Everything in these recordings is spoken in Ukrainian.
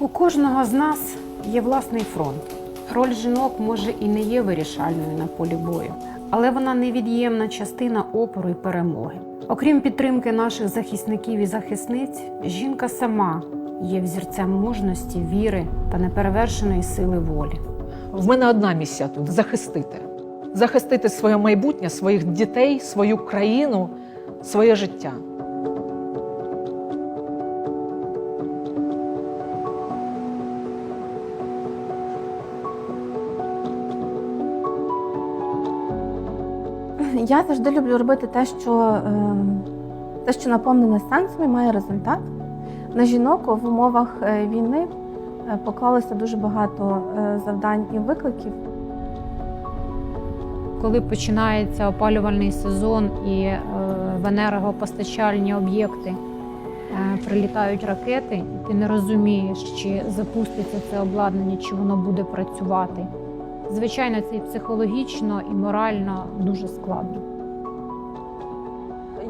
У кожного з нас є власний фронт. Роль жінок може і не є вирішальною на полі бою, але вона невід'ємна частина опору і перемоги. Окрім підтримки наших захисників і захисниць, жінка сама є взірцем мужності, віри та неперевершеної сили волі. В мене одна місія тут захистити. Захистити своє майбутнє, своїх дітей, свою країну, своє життя. Я завжди люблю робити те, що, е, те, що наповнене сенсом і має результат. На жінок в умовах е, війни е, поклалося дуже багато е, завдань і викликів. Коли починається опалювальний сезон і в енергопостачальні об'єкти прилітають ракети, ти не розумієш, чи запуститься це обладнання, чи воно буде працювати. Звичайно, це і психологічно, і морально дуже складно.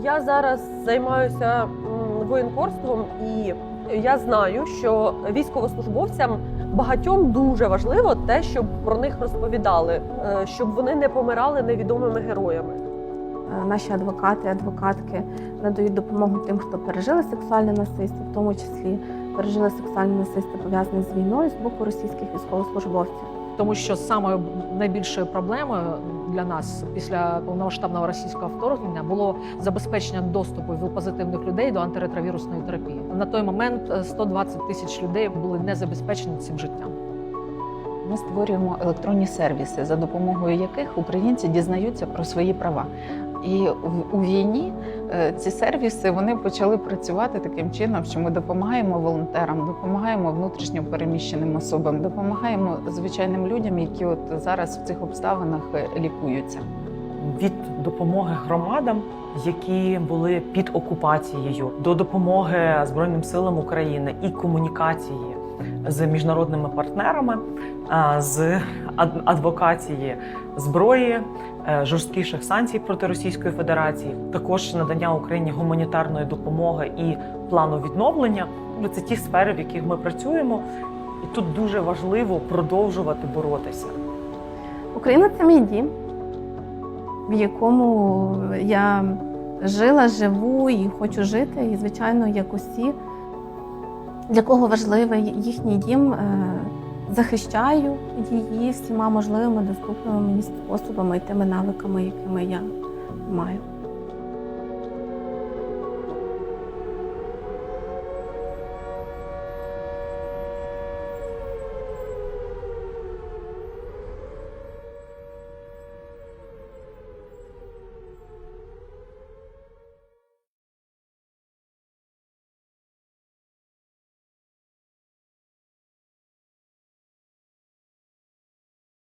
Я зараз займаюся воєнкорством, і я знаю, що військовослужбовцям багатьом дуже важливо те, щоб про них розповідали, е, щоб вони не помирали невідомими героями. Е, Наші адвокати, адвокатки надають допомогу тим, хто пережили сексуальне насильство, в тому числі пережили сексуальне насильство пов'язане з війною з боку російських військовослужбовців. Тому що самою найбільшою проблемою для нас після повномасштабного російського вторгнення було забезпечення доступу віл-позитивних людей до антиретровірусної терапії. На той момент е, 120 тисяч людей були не забезпечені цим життям. Ми створюємо електронні сервіси, за допомогою яких українці дізнаються про свої права. І в- у війні е, ці сервіси вони почали працювати таким чином, що ми допомагаємо волонтерам, допомагаємо внутрішньо переміщеним особам, допомагаємо звичайним людям, які от зараз в цих обставинах е, лікуються. від допомоги громадам, які були під окупацією, до допомоги Збройним силам України і комунікації з міжнародними партнерами, з адвокації зброї, е, жорсткіших санкцій проти Російської Федерації, також надання Україні гуманітарної допомоги і плану відновлення. Ну, Це ті сфери, в яких ми працюємо, і тут дуже важливо продовжувати боротися. Україна це мій дім, в якому я жила, живу і хочу жити. І, звичайно, як усі, для кого важливий їхній дім, е, захищаю її всіма можливими доступними мені способами і тими навиками, якими я маю.